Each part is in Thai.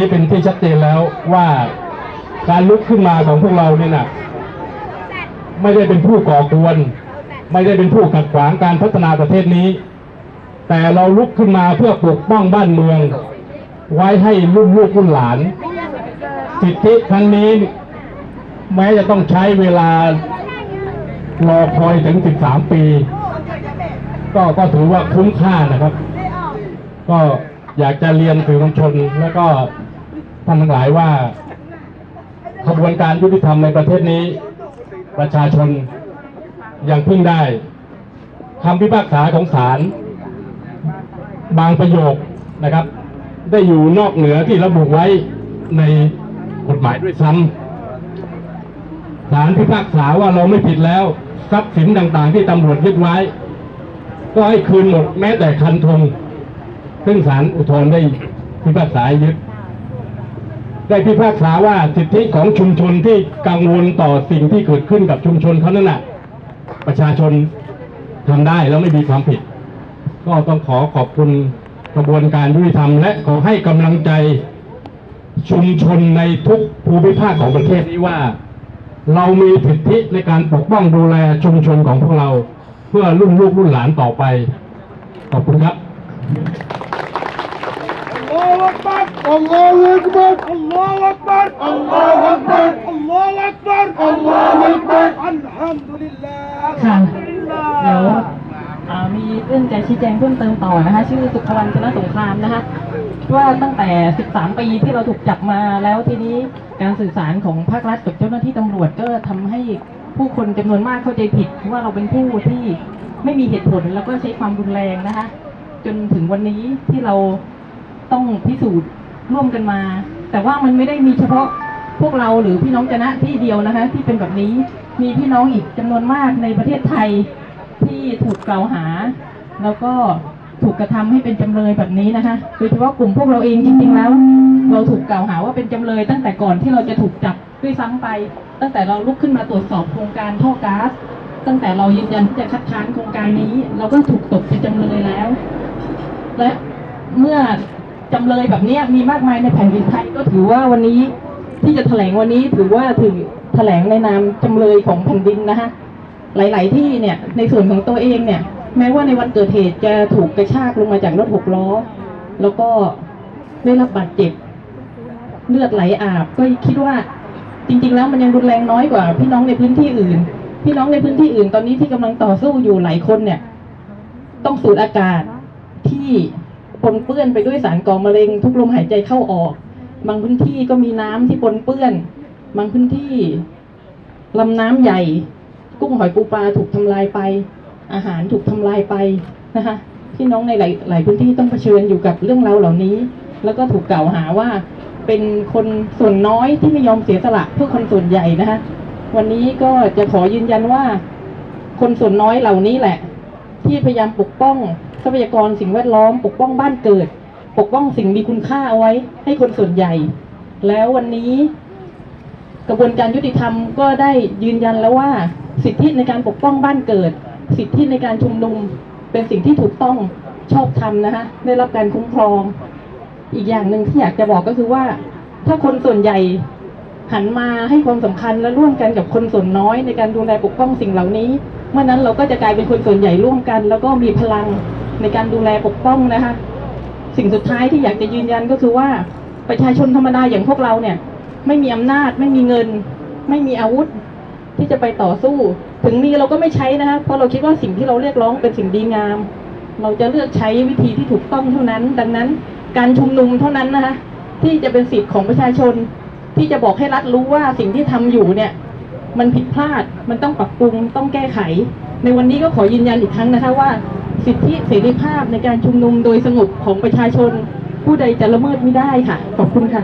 นี่เป็นที่ชัดเจนแล้วว่าการลุกขึ้นมาของพวกเราเนี่ยนะไม่ได้เป็นผู้ก่อกวน ไม่ได้เป็นผู้ขัดขวางการพัฒนาประเทศนี้ แต่เราลุกขึ้นมาเพื่อปกป้องบ้านเมือง ไว้ให้รุ่นลูกรุ่นหลาน สิทธิครั้งนี้ แม้จะต้องใช้เวลารอคอยถึง 13 ปี ก็ก็ถือว่าคุ้มค่านะครับ ก็อยากจะเรียนสื่อมวลชนแล้วก็ ท่านทั้งหลายว่าขบวนการยุติธรรมในประเทศนี้ ประชาชนยังพึ่งได้คำพิพากษาของศาลบางประโยคนะครับ ได้อยู่นอกเหนือที่ระบุไว้ในกฎหมายด้วยซ้ำศาลพิพากษาว่าเราไม่ผิดแล้วทรัพย์สินต่างๆ ที่ตำรวจยึดไว้ ก็ให้คืนหมดแม้แต่คันธงซึ่งศาลอุทธรณ์ได้พิพากษายึด ได้พิพากษาว่าสิทธิของชุมชนที่กังวลต่อสิ่งที่เกิดขึ้นกับชุมชนเขานั่นน่ะประชาชนทำได้แล้วไม่มีความผิด ก็ต้องขอขอบคุณกระบวนการยุติธรรม และขอให้กำลังใจชุมชนในทุกภูมิภาคของประเทศนี้ว่า เรามีสิทธิในการปกป้องดูแลชุมชนของพวกเรา เพื่อรุ่นลูกรุ่นหลานต่อไป ขอบคุณครับ الله أكبر الله أكبر الله أكبر الله أكبر الله أكبر الله أكبر الحمد لله ค่ะเดี๋ยวอ่ามีเรื่องจะชี้แจงเพิ่มเติมต่อนะคะ ชื่อสุขวันชนะสงครามนะคะ ว่าตั้งแต่ 13 ปีที่เราถูกจับมาแล้วทีนี้การสื่อสารของภาครัฐกับเจ้าหน้าที่ตำรวจก็ทำให้ผู้คนจำนวนมากเข้าใจผิดว่าเราเป็นผู้ที่ไม่มีเหตุผลแล้วก็ใช้ความรุนแรงนะคะ จนถึงวันนี้ที่เรา ต้องพิสูจน์ร่วมกันมา แต่ว่ามันไม่ได้มีเฉพาะพวกเราหรือพี่น้องจนะที่เดียวนะคะ ที่เป็นแบบนี้มีพี่น้องอีกจำนวนมากในประเทศไทยที่ถูกกล่าวหา แล้วก็ถูกกระทำให้เป็นจำเลยแบบนี้นะคะ โดยเฉพาะกลุ่มพวกเราเองจริงๆแล้ว เราถูกกล่าวหาว่าเป็นจำเลย ตั้งแต่ก่อนที่เราจะถูกจับด้วยซ้ำไป ตั้งแต่เราลุกขึ้นมาตรวจสอบโครงการท่อก๊าซตั้งแต่เรายืนยันที่จะคัดค้านโครงการนี้ เราก็ถูกตกเป็นจำเลยแล้ว และเมื่อ จำเลยแบบนี้มีมากมายในแผ่นดินไทยก็ถือว่าวันนี้ที่จะแถลงวันนี้ถือว่าถือแถลงในนามจำเลยของแผ่นดินนะคะหลาย ๆ ที่เนี่ยในส่วนของตัวเองเนี่ย แม้ว่าในวันเกิดเหตุจะถูกกระชากลงมาจากรถหกล้อ แล้วก็ได้รับบาดเจ็บ เลือดไหลอาบก็คิดว่าจริง ๆ แล้วมันยังรุนแรงน้อยกว่า พี่น้องในพื้นที่อื่น พี่น้องในพื้นที่อื่น ตอนนี้ที่กำลังต่อสู้อยู่หลายคนเนี่ย ต้องสูดอากาศที่ ปนเปื้อนไปด้วยสารก่อมะเร็ง ทุกลมหายใจเข้าออก บางพื้นที่ก็มีน้ำที่ปนเปื้อน บางพื้นที่ลำน้ำใหญ่ กุ้งหอยปูปลาถูกทำลายไป อาหารถูกทำลายไปนะคะพี่น้องในหลายหลายพื้นที่ต้องเผชิญอยู่กับเรื่องราวเหล่านี้ แล้วก็ถูกกล่าวหาว่าเป็นคนส่วนน้อยที่ไม่ยอมเสียสละเพื่อคนส่วนใหญ่นะคะวันนี้ก็จะขอยืนยันว่า คนส่วนน้อยเหล่านี้แหละ ที่พยายามปกป้อง ทรัพยากรสิ่งแวดล้อม ปกป้องบ้านเกิด ปกป้องสิ่งมีคุณค่าเอาไว้ ให้คนส่วนใหญ่ แล้ววันนี้กระบวนการยุติธรรมก็ได้ยืนยันแล้วว่า สิทธิในการปกป้องบ้านเกิด สิทธิในการชุมนุมเป็นสิ่งที่ถูกต้องชอบธรรมนะคะได้รับการคุ้มครอง อีกอย่างหนึ่งที่อยากจะบอกก็คือว่า ถ้าคนส่วนใหญ่หันมาให้ความสำคัญและร่วมกันกับคนส่วนน้อยในการดูแลปกป้องสิ่งเหล่านี้ เมื่อนั้นเราก็จะกลายเป็นคนส่วนใหญ่ร่วมกัน แล้วก็มีพลัง ในการดูแลปกป้องนะคะ สิ่งสุดท้ายที่อยากจะยืนยันก็คือว่าประชาชนธรรมดาอย่างพวกเราเนี่ย ไม่มีอำนาจไม่มีเงิน ไม่มีอาวุธ ที่จะไปต่อสู้ ถึงมีเราก็ไม่ใช้นะคะเพราะเราคิดว่าสิ่งที่เราเรียกร้องเป็นสิ่งดีงาม เราจะเลือกใช้วิธีที่ถูกต้องเท่านั้น ดังนั้น การชุมนุมเท่านั้นนะคะที่จะเป็นสิทธิ์ของประชาชน ที่จะบอกให้รัฐรู้ว่าสิ่งที่ทำอยู่เนี่ยมันผิดพลาด มันต้องปรับปรุง ต้องแก้ไข ในวันนี้ก็ขอยืนยันอีกครั้งนะคะว่า สิทธิเสรีภาพในการชุมนุมโดยสงบของประชาชน ผู้ใดจะละเมิดไม่ได้ค่ะ ขอบคุณค่ะ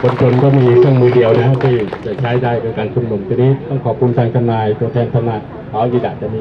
คนจนก็มีเครื่องมือเดียวนะที่จะใช้ได้ในการชุมนุมทีนี้ต้องขอบคุณทางทนายตัวแทนทนายขอยืดาจะมี